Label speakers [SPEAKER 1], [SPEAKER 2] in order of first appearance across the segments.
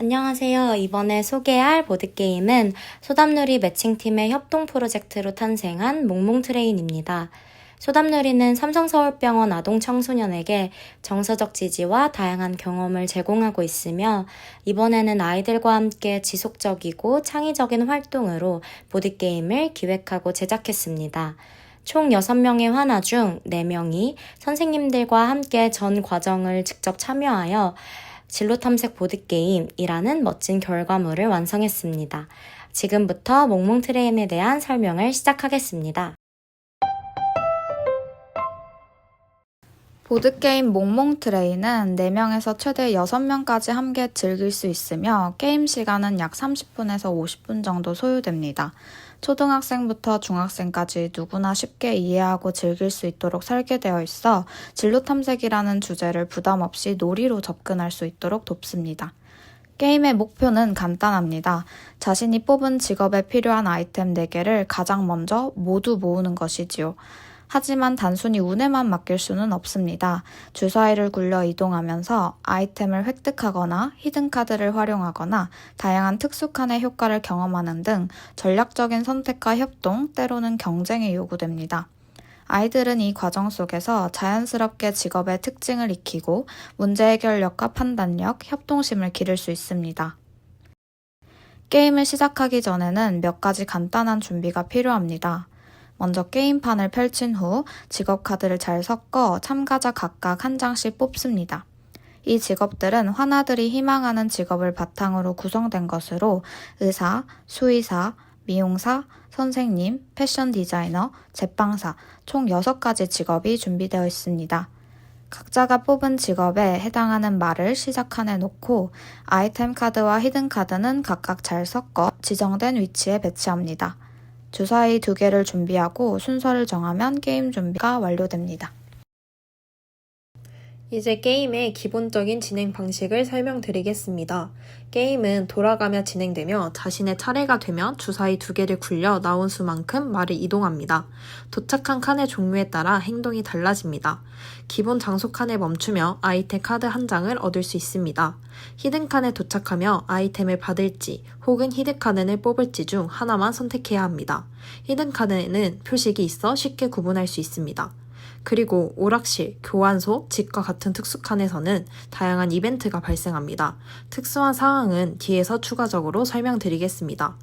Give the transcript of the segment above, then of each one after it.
[SPEAKER 1] 안녕하세요. 이번에 소개할 보드게임은 소담누리 매칭팀의 협동 프로젝트로 탄생한 몽몽트레인입니다. 소담누리는 삼성서울병원 아동 청소년에게 정서적 지지와 다양한 경험을 제공하고 있으며 이번에는 아이들과 함께 지속적이고 창의적인 활동으로 보드게임을 기획하고 제작했습니다. 총 6명의 환아 중 4명이 선생님들과 함께 전 과정을 직접 참여하여 진로 탐색 보드게임이라는 멋진 결과물을 완성했습니다. 지금부터 몽몽 트레인에 대한 설명을 시작하겠습니다.
[SPEAKER 2] 보드게임 몽몽 트레이는 4명에서 최대 6명까지 함께 즐길 수 있으며 게임 시간은 약 30분에서 50분 정도 소요됩니다. 초등학생부터 중학생까지 누구나 쉽게 이해하고 즐길 수 있도록 설계되어 있어 진로 탐색이라는 주제를 부담 없이 놀이로 접근할 수 있도록 돕습니다. 게임의 목표는 간단합니다. 자신이 뽑은 직업에 필요한 아이템 4개를 가장 먼저 모두 모으는 것이지요. 하지만 단순히 운에만 맡길 수는 없습니다. 주사위를 굴려 이동하면서 아이템을 획득하거나 히든카드를 활용하거나 다양한 특수칸의 효과를 경험하는 등 전략적인 선택과 협동, 때로는 경쟁이 요구됩니다. 아이들은 이 과정 속에서 자연스럽게 직업의 특징을 익히고 문제 해결력과 판단력, 협동심을 기를 수 있습니다. 게임을 시작하기 전에는 몇 가지 간단한 준비가 필요합니다. 먼저 게임판을 펼친 후 직업 카드를 잘 섞어 참가자 각각 한 장씩 뽑습니다. 이 직업들은 환아들이 희망하는 직업을 바탕으로 구성된 것으로 의사, 수의사, 미용사, 선생님, 패션 디자이너, 제빵사 총 6가지 직업이 준비되어 있습니다. 각자가 뽑은 직업에 해당하는 말을 시작칸에 놓고 아이템 카드와 히든 카드는 각각 잘 섞어 지정된 위치에 배치합니다. 주사위 두 개를 준비하고 순서를 정하면 게임 준비가 완료됩니다.
[SPEAKER 3] 이제 게임의 기본적인 진행 방식을 설명드리겠습니다. 게임은 돌아가며 진행되며 자신의 차례가 되면 주사위 두 개를 굴려 나온 수만큼 말을 이동합니다. 도착한 칸의 종류에 따라 행동이 달라집니다. 기본 장소 칸에 멈추며 아이템 카드 한 장을 얻을 수 있습니다. 히든 칸에 도착하며 아이템을 받을지 혹은 히든 카드를 뽑을지 중 하나만 선택해야 합니다. 히든 카드에는 표식이 있어 쉽게 구분할 수 있습니다. 그리고 오락실, 교환소, 집과 같은 특수칸에서는 다양한 이벤트가 발생합니다. 특수한 상황은 뒤에서 추가적으로 설명드리겠습니다.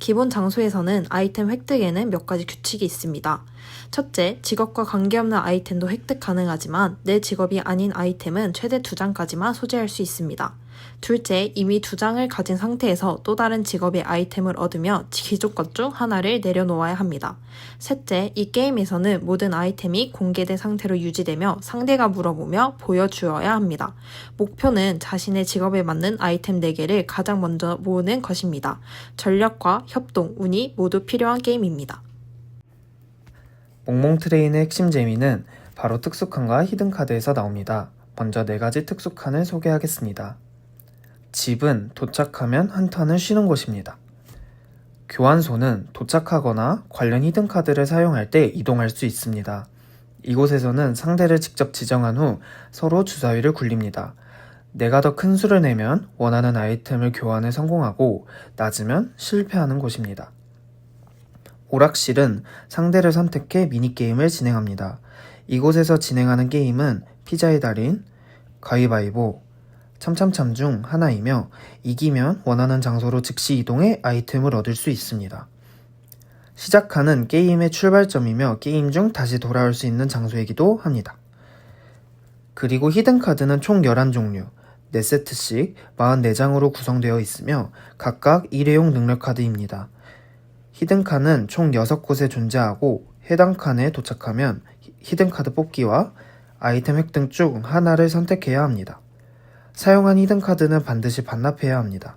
[SPEAKER 3] 기본 장소에서는 아이템 획득에는 몇 가지 규칙이 있습니다. 첫째, 직업과 관계없는 아이템도 획득 가능하지만 내 직업이 아닌 아이템은 최대 두 장까지만 소지할 수 있습니다. 둘째, 이미 두 장을 가진 상태에서 또 다른 직업의 아이템을 얻으며 기존 것중 하나를 내려놓아야 합니다. 셋째, 이 게임에서는 모든 아이템이 공개된 상태로 유지되며 상대가 물어보며 보여주어야 합니다. 목표는 자신의 직업에 맞는 아이템 4개를 가장 먼저 모으는 것입니다. 전략과 협동, 운이 모두 필요한 게임입니다.
[SPEAKER 4] 몽몽 트레인의 핵심 재미는 바로 특수칸과 히든 카드에서 나옵니다. 먼저 네 가지 특수칸을 소개하겠습니다. 집은 도착하면 한 턴을 쉬는 곳입니다. 교환소는 도착하거나 관련 히든카드를 사용할 때 이동할 수 있습니다. 이곳에서는 상대를 직접 지정한 후 서로 주사위를 굴립니다. 내가 더 큰 수를 내면 원하는 아이템을 교환에 성공하고 낮으면 실패하는 곳입니다. 오락실은 상대를 선택해 미니게임을 진행합니다. 이곳에서 진행하는 게임은 피자의 달인, 가위바위보, 참참참 중 하나이며 이기면 원하는 장소로 즉시 이동해 아이템을 얻을 수 있습니다. 시작하는 게임의 출발점이며 게임 중 다시 돌아올 수 있는 장소이기도 합니다. 그리고 히든카드는 총 11종류, 4세트씩 44장으로 구성되어 있으며 각각 일회용 능력카드입니다. 히든칸은 총 6곳에 존재하고 해당 칸에 도착하면 히든카드 뽑기와 아이템 획득 중 하나를 선택해야 합니다. 사용한 히든카드는 반드시 반납해야 합니다.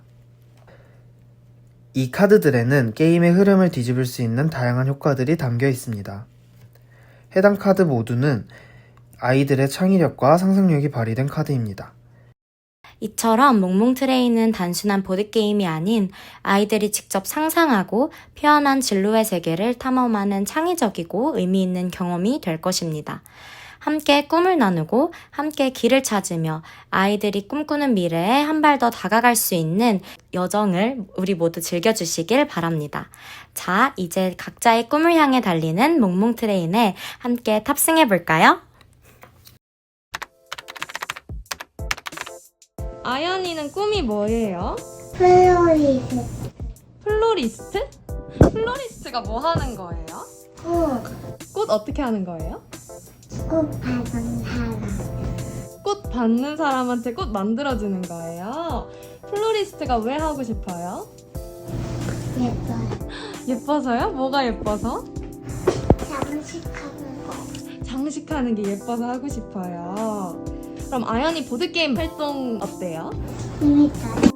[SPEAKER 4] 이 카드들에는 게임의 흐름을 뒤집을 수 있는 다양한 효과들이 담겨 있습니다. 해당 카드 모두는 아이들의 창의력과 상상력이 발휘된 카드입니다.
[SPEAKER 1] 이처럼 몽몽 트레인은 단순한 보드게임이 아닌 아이들이 직접 상상하고 표현한 진로의 세계를 탐험하는 창의적이고 의미 있는 경험이 될 것입니다. 함께 꿈을 나누고 함께 길을 찾으며 아이들이 꿈꾸는 미래에 한 발 더 다가갈 수 있는 여정을 우리 모두 즐겨주시길 바랍니다. 자, 이제 각자의 꿈을 향해 달리는 몽몽 트레인에 함께 탑승해 볼까요?
[SPEAKER 5] 아연이는 꿈이 뭐예요?
[SPEAKER 6] 플로리스
[SPEAKER 5] 플로리스트? 플로리스트가 뭐 하는 거예요?
[SPEAKER 6] 꽃,
[SPEAKER 5] 꽃 어떻게 하는 거예요?
[SPEAKER 6] 꽃 받은 사람
[SPEAKER 5] 꽃 받는 사람한테 꽃 만들어주는 거예요. 플로리스트가 왜 하고 싶어요?
[SPEAKER 6] 예뻐요
[SPEAKER 5] 예뻐서요? 뭐가 예뻐서?
[SPEAKER 6] 장식하는 거
[SPEAKER 5] 장식하는 게 예뻐서 하고 싶어요. 그럼 아연이 보드게임 활동 어때요?
[SPEAKER 6] 재밌어요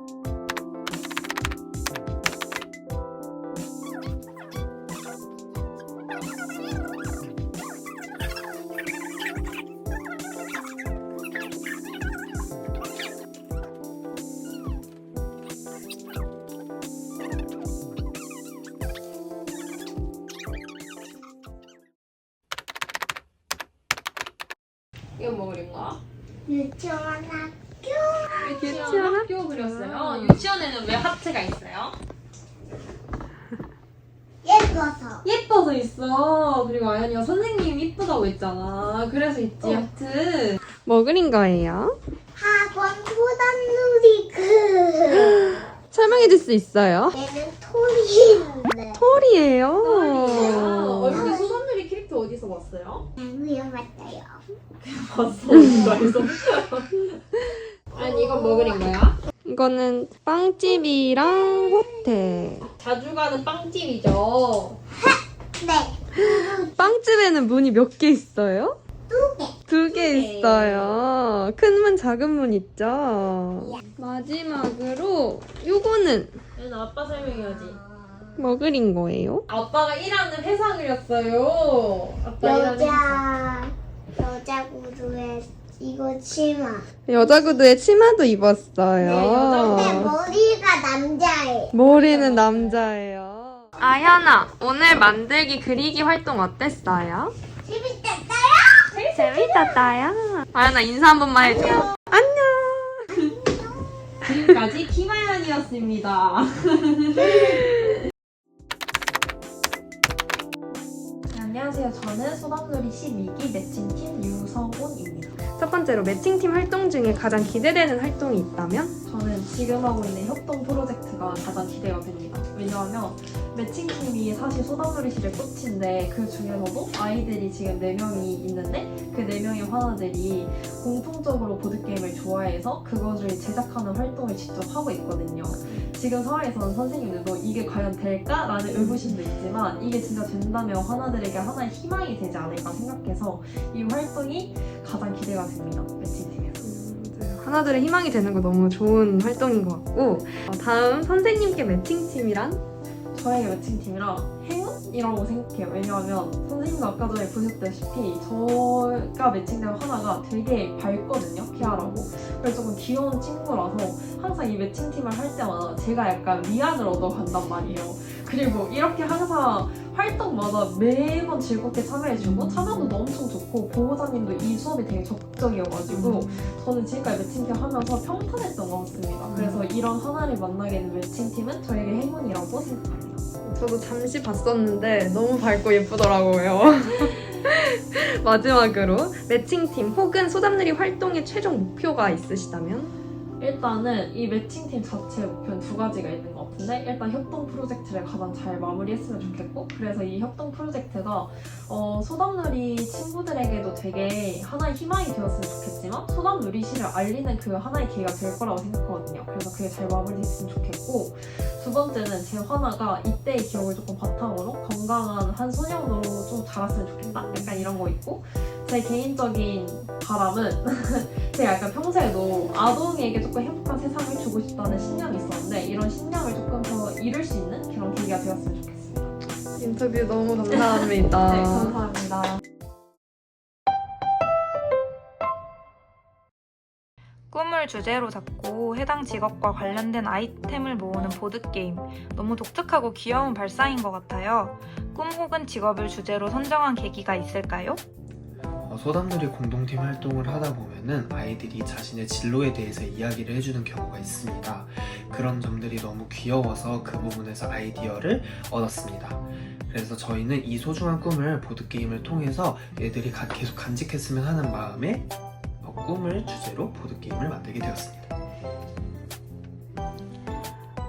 [SPEAKER 5] 그리고 아연이가 선생님 이쁘다고 했잖아. 그래서 있지 하트. 뭐 그린 거예요?
[SPEAKER 6] 학원 소단놀이그
[SPEAKER 5] 설명해 줄 수 있어요?
[SPEAKER 6] 얘는 토리인데
[SPEAKER 5] 털이에요.
[SPEAKER 7] 얼굴에 소담들이 캐릭터 어디서 봤어요?
[SPEAKER 6] 위험했어요
[SPEAKER 7] 봤어 어디서? 아니 이건 뭐 그린 거야?
[SPEAKER 5] 이거는 빵집이랑 호텔.
[SPEAKER 7] 자주 가는 빵집이죠.
[SPEAKER 6] 네
[SPEAKER 5] 빵집에는 문이 몇 개 있어요?
[SPEAKER 6] 두 개.
[SPEAKER 5] 두개 있어요. 큰 문, 작은 문 있죠? 마지막으로 요거는
[SPEAKER 7] 얘는 아빠 설명해야지.
[SPEAKER 5] 뭐 그린 거예요?
[SPEAKER 7] 아빠가 일하는 회사 그렸어요. 아빠 일하는 회사.
[SPEAKER 6] 여자 여자 구두에 이거 치마
[SPEAKER 5] 여자 구두에 치마도
[SPEAKER 7] 네,
[SPEAKER 5] 입었어요.
[SPEAKER 7] 여자
[SPEAKER 6] 근데 머리가 남자애
[SPEAKER 5] 머리는 남자예요. 아현아, 오늘 만들기 그리기 활동 어땠어요?
[SPEAKER 6] 재밌었어요?
[SPEAKER 5] 재밌었다요. 아현아 인사 한 번만 해줘.
[SPEAKER 7] 지금까지 김아연이었습니다. 네, 안녕하세요. 저는 소담놀이 12기 매칭팀 유성훈입니다.
[SPEAKER 5] 첫 번째로 매칭팀 활동 중에 가장 기대되는 활동이 있다면?
[SPEAKER 7] 저는 지금 하고 있는 협동 프로젝트가 가장 기대가 됩니다. 왜냐하면 매칭팀이 사실 소담놀이실의 꽃인데 그 중에서도 아이들이 지금 4명이 있는데 그 4명의 화나들이 공통적으로 보드게임을 좋아해서 그것을 제작하는 활동을 직접 하고 있거든요. 지금 상황에서는 선생님들도 이게 과연 될까 라는 의구심도 있지만 이게 진짜 된다면 화나들에게 하나의 희망이 되지 않을까 생각해서 이 활동이 가장 기대가 됩니다. 매칭팀에서.
[SPEAKER 5] 하나들의 희망이 되는 거 너무 좋은 활동인 것 같고 어, 다음 선생님께 매칭팀이란?
[SPEAKER 7] 저에게 매칭팀이랑 행운이라고 생각해요. 왜냐하면 선생님도 아까 전에 보셨다시피 저가 매칭된 하나가 되게 밝거든요. 피아라고. 그래서 조금 귀여운 친구라서 항상 이 매칭팀을 할 때마다 제가 약간 위안을 얻어간단 말이에요. 그리고 이렇게 항상 활동마다 매번 즐겁게 참여해주고 참여도도 엄청 좋고 보호자님도 이 수업이 되게 적극적이어가지고 저는 지금까지 매칭팀 하면서 평탄했던 것 같습니다. 그래서 이런 하나를 만나게 된 매칭팀은 저에게 행운이라고 생각합니다.
[SPEAKER 5] 저도 잠시 봤었는데 너무 밝고 예쁘더라고요. 마지막으로 매칭팀 혹은 소담놀이 활동의 최종 목표가 있으시다면?
[SPEAKER 7] 일단은 이 매칭팀 자체의 목표는 두 가지가 있는 것 같은데 일단 협동 프로젝트를 가장 잘 마무리했으면 좋겠고 그래서 이 협동 프로젝트가 어, 소담놀이 친구들에게도 되게 하나의 희망이 되었으면 좋겠지만 소담놀이실을 알리는 그 하나의 기회가 될 거라고 생각하거든요. 그래서 그게 잘 마무리됐으면 좋겠고 두 번째는 제 화나가 이때의 기억을 조금 바탕으로 건강한 한 소년으로 좀 자랐으면 좋겠다. 약간 이런 거 있고 제 개인적인 바람은 제가 약간 평소에도 아동에게 조금 행복한 세상을 주고 싶다는 신념이 있었는데 이런 신념을 조금 더 이룰 수 있는 그런 계기가 되었으면 좋겠습니다.
[SPEAKER 5] 인터뷰 너무 감사합니다.
[SPEAKER 7] 네, 감사합니다.
[SPEAKER 8] 꿈을 주제로 잡고 해당 직업과 관련된 아이템을 모으는 보드게임. 너무 독특하고 귀여운 발상인 것 같아요. 꿈 혹은 직업을 주제로 선정한 계기가 있을까요?
[SPEAKER 4] 어, 어, 소담들이 공동팀 활동을 하다 보면은 아이들이 자신의 진로에 대해서 이야기를 해주는 경우가 있습니다. 그런 점들이 너무 귀여워서 그 부분에서 아이디어를 얻었습니다. 그래서 저희는 이 소중한 꿈을 보드게임을 통해서 애들이 가- 계속 간직했으면 하는 마음에 어, 꿈을 주제로 보드게임을 만들게 되었습니다.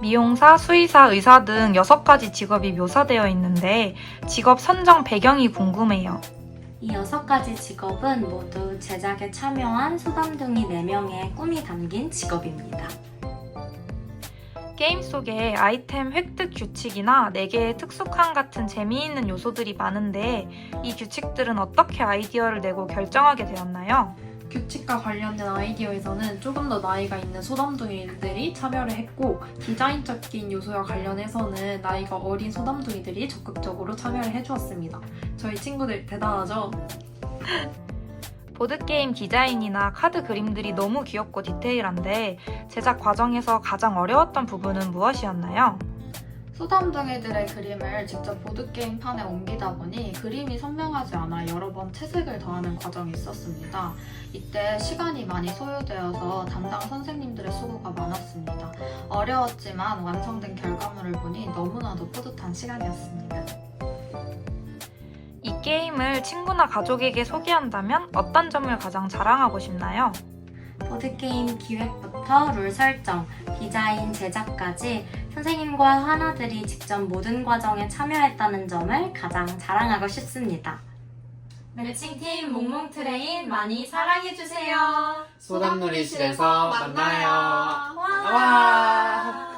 [SPEAKER 8] 미용사, 수의사, 의사 등 6가지 직업이 묘사되어 있는데 직업 선정 배경이 궁금해요.
[SPEAKER 1] 이 여섯 가지 직업은 모두 제작에 참여한 소담둥이 4명의 꿈이 담긴 직업입니다.
[SPEAKER 8] 게임 속에 아이템 획득 규칙이나 4개의 특수칸 같은 재미있는 요소들이 많은데 이 규칙들은 어떻게 아이디어를 내고 결정하게 되었나요?
[SPEAKER 5] 규칙과 관련된 아이디어에서는 조금 더 나이가 있는 소담둥이들이 참여를 했고 디자인적인 요소와 관련해서는 나이가 어린 소담둥이들이 적극적으로 참여를 해주었습니다. 저희 친구들 대단하죠?
[SPEAKER 8] 보드게임 디자인이나 카드 그림들이 너무 귀엽고 디테일한데 제작 과정에서 가장 어려웠던 부분은 무엇이었나요?
[SPEAKER 2] 소담둥이들의 그림을 직접 보드게임 판에 옮기다 보니 그림이 선명하지 않아 여러 번 채색을 더하는 과정이 있었습니다. 이때 시간이 많이 소요되어서 담당 선생님들의 수고가 많았습니다. 어려웠지만 완성된 결과물을 보니 너무나도 뿌듯한 시간이었습니다.
[SPEAKER 8] 이 게임을 친구나 가족에게 소개한다면 어떤 점을 가장 자랑하고 싶나요?
[SPEAKER 1] 보드게임 기획부터 룰 설정, 디자인, 제작까지 선생님과 하나들이 직접 모든 과정에 참여했다는 점을 가장 자랑하고 싶습니다. 매칭팀 몽몽 트레인 많이 사랑해주세요.
[SPEAKER 4] 소담놀이실에서 만나요.
[SPEAKER 1] 와!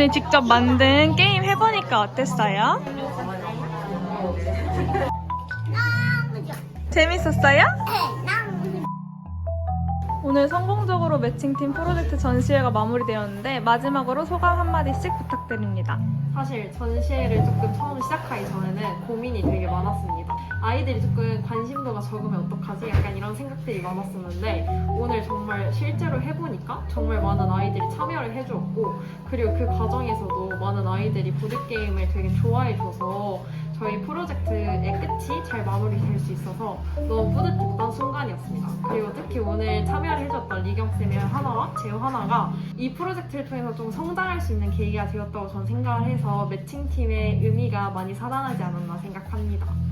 [SPEAKER 8] 오늘 직접 만든 게임 해보니까 어땠어요?
[SPEAKER 9] 재밌었어요? 오늘 성공적으로 매칭팀 프로젝트 전시회가 마무리되었는데 마지막으로 소감 한마디씩 부탁드립니다.
[SPEAKER 7] 사실 전시회를 조금 처음 시작하기 전에는 고민이 되게 많았습니다. 아이들이 조금 관심도가 적으면 어떡하지? 약간 이런 생각들이 많았었는데 오늘 정말 실제로 해보니까 정말 많은 아이들이 참여를 해주었고 그리고 그 과정에서도 많은 아이들이 보드게임을 되게 좋아해줘서 저희 프로젝트의 끝이 잘 마무리될 수 있어서 너무 뿌듯했던 순간이었습니다. 그리고 특히 오늘 참여를 해줬던 리경쌤의 하나와 제우 하나가 이 프로젝트를 통해서 좀 성장할 수 있는 계기가 되었다고 저는 생각을 해서 매칭팀의 의미가 많이 살아나지 않았나 생각합니다.